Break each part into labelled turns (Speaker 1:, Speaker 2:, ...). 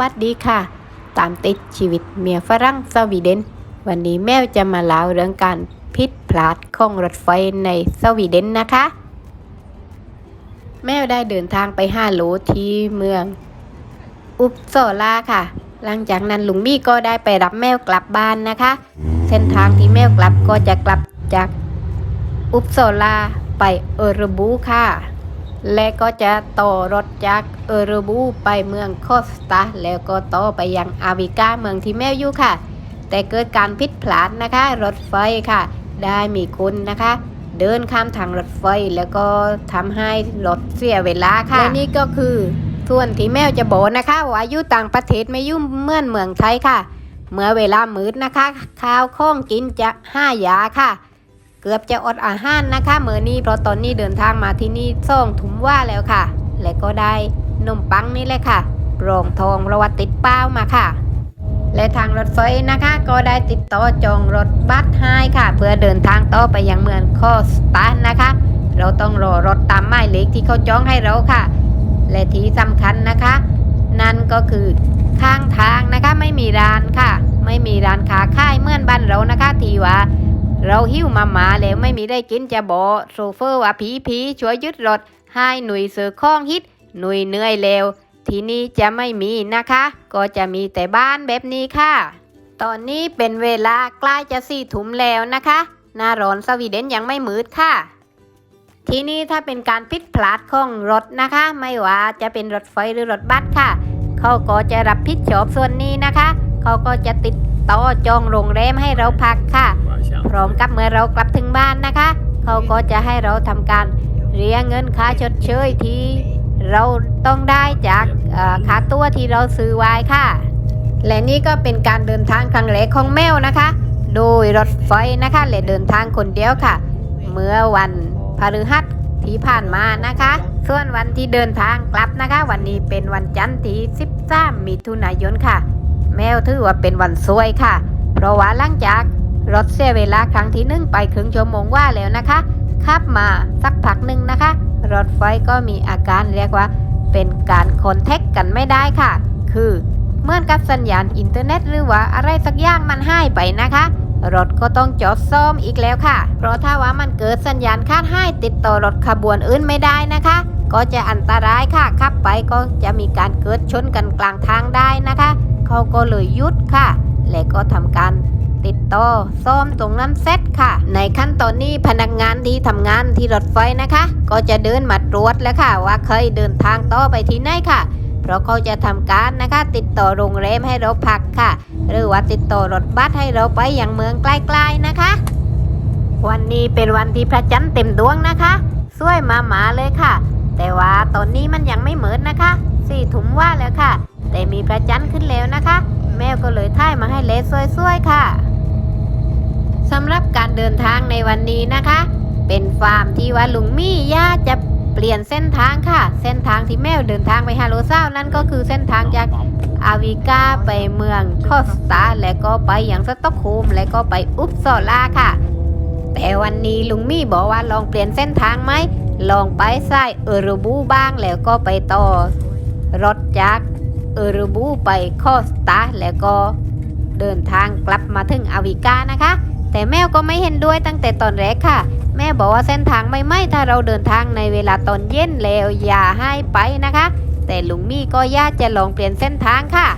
Speaker 1: วัสดีค่ะ ตามติดชีวิตเมียฝรั่งสวีเดน วันนี้แมวจะมาเล่าเรื่องการพิษพลาดของรถไฟในสวีเดนนะคะ แมวได้เดินทางไปห้าโลที่เมือง อุปโซลาค่ะ หลังจากนั้นลุงมี่ก็ได้ไปรับแมวกลับบ้านนะคะ เส้นทางที่แมวกลับก็จะกลับจากอุปโซลาไปเออร์บูค่ะ และก็จะต่อรถจากเออร์บูไปเมืองโคสตาแล้วก็ต่อไปยังอาวิกาเมืองที่แมวอยู่ค่ะ แต่เกิดการผิดพลาดนะคะ รถไฟค่ะ ได้มีคนนะคะ เดินข้ามทางรถไฟแล้วก็ทำให้รถเสียเวลาค่ะและนี่ก็คือส่วนที่แมวจะบอกนะคะว่าอยู่ต่างประเทศไม่ยุ่มเมื่อนเมืองไทยค่ะ เมื่อเวลามืดนะคะ ข้าวข้องกินจะห้ายาค่ะ เกือบจะอดอาหารนะคะเมื่อนี้เพราะตอนนี้เดินทางมาที่นี่ส่งถุมว่าแล้วค่ะ และก็ได้นมปังนี่เลยค่ะรองทองระวัติติดเป้ามาค่ะ และทางรถไฟนะคะ ก็ได้ติดต่อจองรถบัสให้ค่ะ เพื่อเดินทางต่อไปยังเมืองคอสตานะคะ เราต้องรอรถตามหมายเลขที่เขาจองให้เราค่ะ และที่สำคัญนะคะ นั่นก็คือข้างทางนะคะไม่มีร้านค่ะ ไม่มีร้านค้าค่ายเมื่อนบ้านเรานะคะที่ว่า เราหิ้วมาหมาแล้วไม่มีได้กินจะบอโซเฟอร์ว่าผีผีช่วยยึดรถให้หนุ่ยเสือข้องฮิต หนุ่ยเหนื่อยแล้ว ที่นี่จะไม่มีนะคะ ก็จะมีแต่บ้านแบบนี้ค่ะ ตอนนี้เป็นเวลาใกล้จะสี่ถุมแล้วนะคะหน้าร้อนสวีเดนยังไม่มืดค่ะ ที่นี่ถ้าเป็นการผิดพลาดของรถนะคะ ไม่ว่าจะเป็นรถไฟหรือรถบัสค่ะ เขาก็จะรับผิดชอบส่วนนี้นะคะ เขาก็จะติดต่อจองโรงแรมให้เราพักค่ะ พร้อมกับเมื่อเรากลับถึงบ้านนะคะ เขาก็จะให้เราทำการเรียกเงินค่าชดเชยที่เราต้องได้จากเอ่อค่าตัวที่เราซื้อไว้ค่ะ และนี่ก็เป็นการเดินทางครั้งแรกของแมวนะคะ โดยรถไฟนะคะและเดินทางคนเดียวค่ะ เมื่อวันพฤหัสที่ผ่านมานะคะ ส่วนวันที่เดินทางกลับนะคะ วันนี้เป็นวันจันทร์ที่ 13 มิถุนายนค่ะ แมวถือว่าเป็นวันสวยค่ะ เพราะว่าหลังจากรถเสียเวลาครั้งที่หนึ่งไปครึ่งชั่วโมงว่าแล้วนะคะขับมาสักพักหนึ่งนะคะ รถไฟก็มีอาการเรียกว่า เป็นการคอนแทคกันไม่ได้ค่ะ คือเหมื่อนกับสัญญาณอินเทอร์เน็ตหรือว่าอะไรสักอย่างมันหายไปนะคะ รถก็ต้องจอดซ่อมอีกแล้วค่ะ เพราะถ้าว่ามันเกิดสัญญาณคาดให้ติดต่อรถขบวนอื่นไม่ได้นะคะ ก็จะอันตรายค่ะขับไปก็จะมีการเกิดชนกันกลางทางได้นะคะ เขาก็เลยหยุดค่ะ และก็ทำการติดต่อซ่อมตรงนั้นเสร็จค่ะ ในขั้นตอนนี้พนักงานที่ทำงานที่รถไฟนะคะ ก็จะเดินมาตรวจแล้วค่ะ ว่าเคยเดินทางต่อไปที่ไหนค่ะ เพราะเขาจะทำการนะคะ ติดต่อโรงแรมให้เราพักค่ะ หรือว่าติดต่อรถบัสให้เราไปยังเมืองใกล้ๆนะคะ วันนี้เป็นวันที่พระจันทร์เต็มดวงนะคะสวยมาหมาเลยค่ะ แต่ว่าตอนนี้มันยังไม่เหมือนนะคะสี่ถุมว่าแล้วค่ะ แต่มีพระจันทร์ขึ้นแล้วนะคะ แมวก็เลยท่ายมาให้เลสสวยๆค่ะสำหรับการเดินทางในวันนี้นะคะ เป็นฟาร์มที่ว่าลุงมี่ย่าจะเปลี่ยนเส้นทางค่ะ เส้นทางที่แมวเดินทางไปฮาโลซาวนั่นก็คือเส้นทางจากอาวิกาไปเมืองคอสตาและก็ไปอยังสต็อกโฮมและก็ไปอุปโซลาค่ะ แต่วันนี้ลุงมี่บอกว่าลองเปลี่ยนเส้นทางไหมลองไปสายเออร์บูบ้างแล้วก็ไปต่อรถจาก เออร์บูไปคอสตาแล้วก็เดินทางกลับมาถึงอาวิกานะคะ แต่แมวก็ไม่เห็นด้วยตั้งแต่ตอนแรกค่ะ แม่บอกว่าเส้นทางไม่ไหมถ้าเราเดินทางในเวลาตอนเย็นแล้วอย่าให้ไปนะคะ แต่ลุงมี่ก็ย่าจะลองเปลี่ยนเส้นทางค่ะ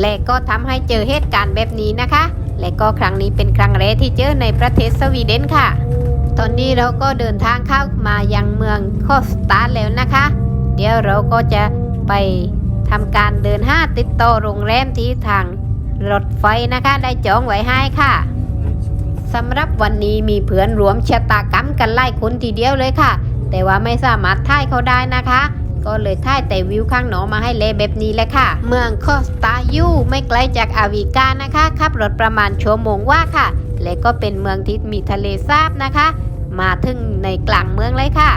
Speaker 1: และก็ทำให้เจอเหตุการณ์แบบนี้นะคะ และก็ครั้งนี้เป็นครั้งแรกที่เจอในประเทศสวีเดนค่ะ ตอนนี้เราก็เดินทางเข้ามายังเมืองคอสตาแล้วนะคะ เดี๋ยวเราก็จะไป ทำการเดินห้าติดต่อโรงแรมที่ทางรถไฟนะคะได้จองไว้ให้ค่ะสำหรับวันนี้มีเพื่อนรวมชะตากรรมกันไล่คนทีเดียวเลยค่ะ แต่ว่าไม่สามารถท่ายเขาได้นะคะ ก็เลยท่ายแต่วิวข้างหนอมาให้เลแบบนี้แหละค่ะ เมืองคอสตายูไม่ไกลจากอาวิกานะคะขับรถประมาณชั่วโมงว่าค่ะ และก็เป็นเมืองที่มีทะเลสาบนะคะ มาถึงในกลางเมืองเลยค่ะ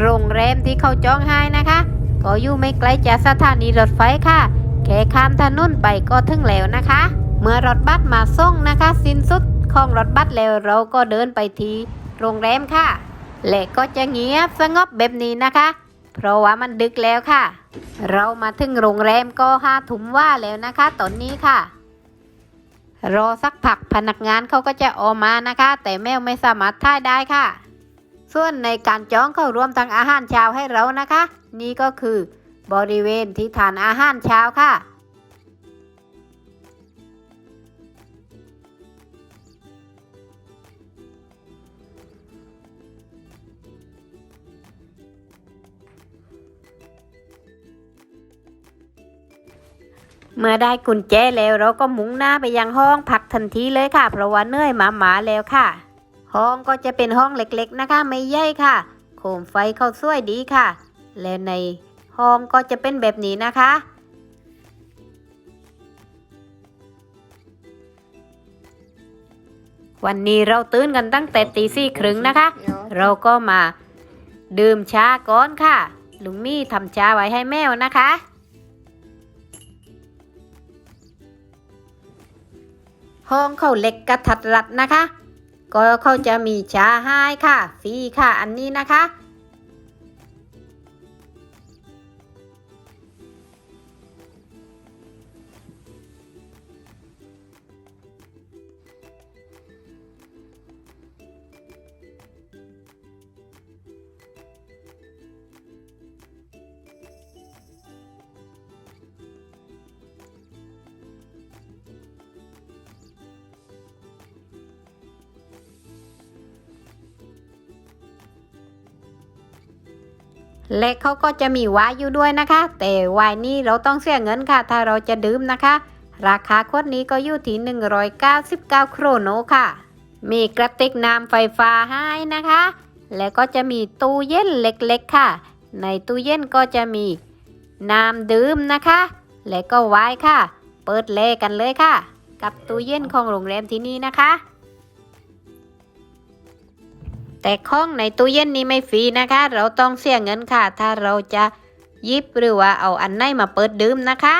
Speaker 1: โรงแรมที่เขาจองให้นะคะ ก็อยู่ไม่ไกลจากสถานีรถไฟค่ะ แค่ข้ามถนนไปก็ถึงแล้วนะคะ เมื่อรถบัสมาส่งนะคะ สิ้นสุดของรถบัสแล้วเราก็เดินไปที่โรงแรมค่ะ และก็จะเงียบสงบแบบนี้นะคะ เพราะว่ามันดึกแล้วค่ะ เรามาถึงโรงแรมก็ห้าถุมว่าแล้วนะคะตอนนี้ค่ะ รอสักพักพนักงานเขาก็จะออกมานะคะ แต่แมวไม่สามารถท่ายได้ค่ะ ส่วนในการจองเข้ารวมทั้งอาหารเช้าให้เรานะคะ นี่ก็คือบริเวณที่ทานอาหารเช้าค่ะ เมื่อได้กุญแจแล้วเราก็มุ่งหน้าไปยังห้องพักทันทีเลยค่ะ เพราะว่าเหนื่อยหมาหมาแล้วค่ะ ห้องก็จะเป็นห้องเล็กๆนะคะ ไม่ใหญ่ค่ะ โคมไฟเข้าสวยดีค่ะ และในห้องก็จะเป็นแบบนี้นะคะ วันนี้เราตื่นกันตั้งแต่ตีสี่ครึ่งนะคะ เราก็มาดื่มชาก่อนค่ะ ลุงมี่ทำชาไว้ให้แมวนะคะ ห้องเขาเล็กกระทัดรัดนะคะ ก็เขาจะมีชาให้ค่ะฟรีค่ะอันนี้นะคะ และเขาก็จะมีไวน์อยู่ด้วยนะคะ แต่ไวน์นี้เราต้องเสียเงินค่ะ ถ้าเราจะดื่มนะคะ ราคาขวดนี้ก็อยู่ที่199 โครโนค่ะ มีกระติกน้ำไฟฟ้าให้นะคะ และก็จะมีตู้เย็นเล็กๆค่ะ ในตู้เย็นก็จะมีน้ำดื่มนะคะ และก็ไวน์ค่ะ เปิดเลกันเลยค่ะ กับตู้เย็นของโรงแรมที่นี่นะคะ แต่ของในตู้เย็นนี้ไม่ฟรีนะคะ เราต้องเสียเงินค่ะ ถ้าเราจะยิบหรือว่าเอาอันไหนมาเปิดดื่มนะคะ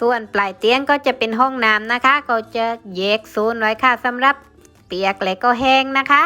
Speaker 1: ส่วนปลายเตียงก็จะเป็นห้องน้ำนะคะ ก็จะแยกโซนไว้ค่ะสำหรับเปียกและก็แห้งนะคะ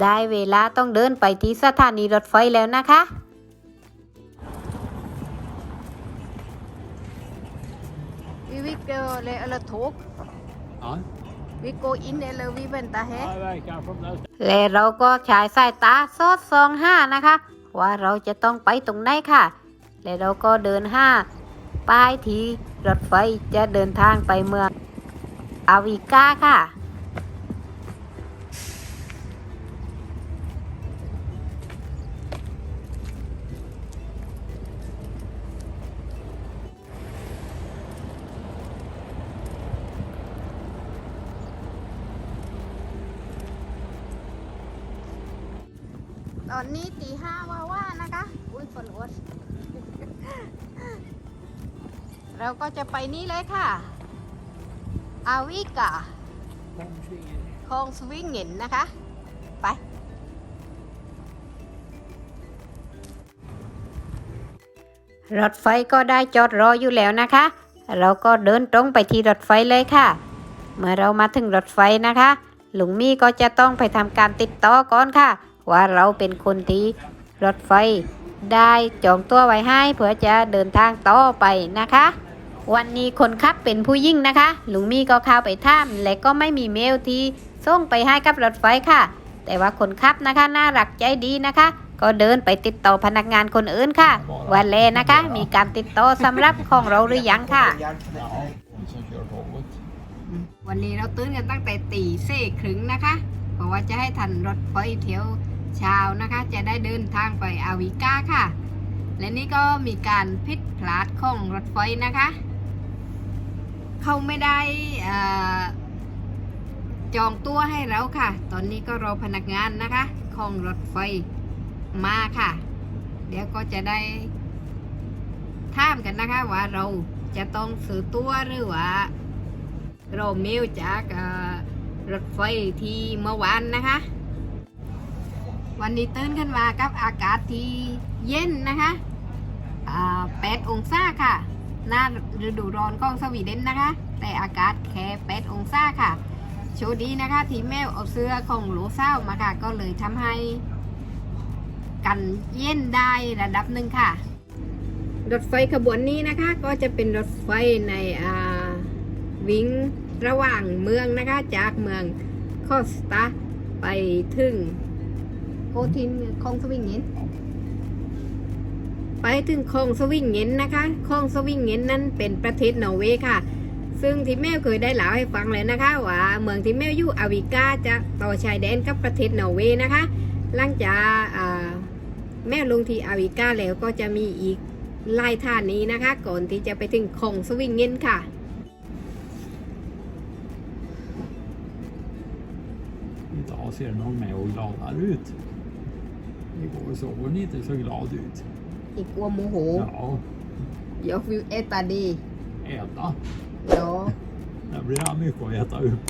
Speaker 1: ได้เวลาต้องเดินไปที่สถานีรถไฟแล้วนะคะ Vi vil gå eller tog.
Speaker 2: Ja.
Speaker 1: Vi går in eller vi väntar här.
Speaker 2: Ja, verkar från där.
Speaker 1: และเราก็ฉายสายตาซอดซองห้านะคะ ว่าเราจะต้องไปตรงไหนค่ะ และเราก็เดินห้าป้ายที่รถไฟจะเดินทางไปเมืองอาวิกาค่ะ ตอนนี้ตีห้าว่าว่านะคะ อุ้ยฝนอดเราก็จะไปนี่เลยค่ะ อาวิกาคลองสวิงเงินนะคะ ไปรถไฟก็ได้จอดรออยู่แล้วนะคะ เราก็เดินตรงไปที่รถไฟเลยค่ะ เมื่อเรามาถึงรถไฟนะคะ ลุงมี่ก็จะต้องไปทำการติดต่อก่อนค่ะ ว่าเราเป็นคนที่รถไฟได้จองตัวไว้ให้เพื่อจะเดินทางต่อไปนะคะ วันนี้คนขับเป็นผู้ยิ่งนะคะลุงมี่ก็เข้าไปท่ามและก็ไม่มีเมลที่ส่งไปให้กับรถไฟค่ะ แต่ว่าคนขับนะคะน่ารักใจดีนะคะ ก็เดินไปติดต่อพนักงานคนอื่นค่ะวันแลนะคะ มีการติดต่อสำหรับของเราหรือยังค่ะ วันนี้เราตื่นกันตั้งแต่ตีสี่ครึ่งนะคะ เพราะว่าจะให้ทันรถไฟเที่ยว เช้านะคะ จะได้เดินทางไปอาวิกาค่ะ และนี่ก็มีการพิดพลาดของรถไฟนะคะ เขาไม่ได้
Speaker 3: จองตัวให้เราค่ะ ตอนนี้ก็รอพนักงานนะคะของรถไฟมาค่ะ เดี๋ยวก็จะได้ท่ามกันนะคะว่าเราจะต้องซื้อตัวหรือว่าเราเมลจากรถไฟที่เมื่อวานนะคะ วันนี้ตื่นขึ้นมากับอากาศที่เย็นนะคะอ่า8องศาค่ะ หน้าฤดูร้อนของสวีเดนนะคะ แต่อากาศแค่8องศาค่ะ โชคดีนะคะ ที่แมวเอาเสื้อของโหลเศร้ามาค่ะ ก็เลยทำให้กันเย็นได้ระดับหนึ่งค่ะ รถไฟขบวนนี้นะคะ ก็จะเป็นรถไฟในวิ่งระหว่างเมืองนะคะ จากเมืองคอสตาไปถึง โกทินคองสวิงเงินไปถึงคองสวิงเงินนะคะคองสวิงเงินนั้นเป็นประเทศนอร์เวย์ค่ะ ซึ่งที่แม่เคยได้เล่าให้ฟังเลยนะคะว่าเมืองที่แม่อยู่อวิกาจะต่อชายแดนกับประเทศนอร์เวย์นะคะ หลังจากแม่ลงที่อวิกาแล้วก็จะมีอีกไล่ท่านี้นะคะ ก่อนที่จะไปถึงคองสวิงเงินค่ะ
Speaker 2: Idag ser någon med och gladare ut. Igår såg hon inte så glad ut.
Speaker 3: อีกกัวโมโห
Speaker 2: Ja,
Speaker 3: ยกวิวเอตาดี
Speaker 2: äta.
Speaker 3: เดี๋ยว
Speaker 2: Det blir mycket att äta upp.